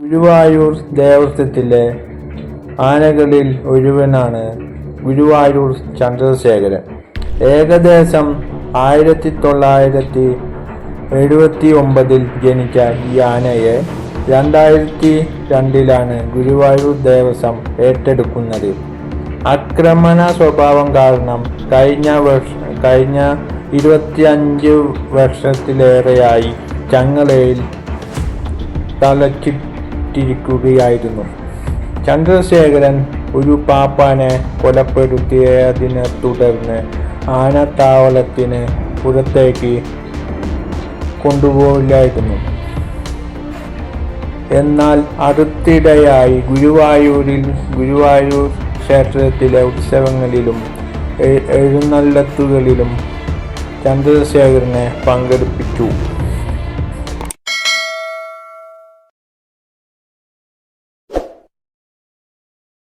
ഗുരുവായൂർ ദേവസ്വത്തിലെ ആനകളിൽ ഒരുവനാണ് ഗുരുവായൂർ ചന്ദ്രശേഖരൻ. ഏകദേശം ആയിരത്തി തൊള്ളായിരത്തി എഴുപത്തി ഒമ്പതിൽ ജനിച്ച ഈ ആനയെ രണ്ടായിരത്തി രണ്ടിലാണ് ഗുരുവായൂർ ദേവസ്വം ഏറ്റെടുക്കുന്നത്. ആക്രമണ സ്വഭാവം കാരണം കഴിഞ്ഞ വർഷ കഴിഞ്ഞ ഇരുപത്തിയഞ്ച് വർഷത്തിലേറെയായി ചങ്ങലയിൽ തളച്ചിട്ടിരിക്കുകയായിരുന്നു ചന്ദ്രശേഖരൻ ഒരു പാപ്പാനെ കൊലപ്പെടുത്തിയതിനെ തുടർന്ന് ആനത്താവളത്തിന് പുറത്തേക്ക് കൊണ്ടുപോവില്ലായിരുന്നു എന്നാൽ അടുത്തിടെയായി ഗുരുവായൂരിൽ ഗുരുവായൂർ ക്ഷേത്രത്തിലെ ഉത്സവങ്ങളിലും എഴുന്നള്ളത്തുകളിലും ചന്ദ്രശേഖരനെ പങ്കെടുപ്പിച്ചു.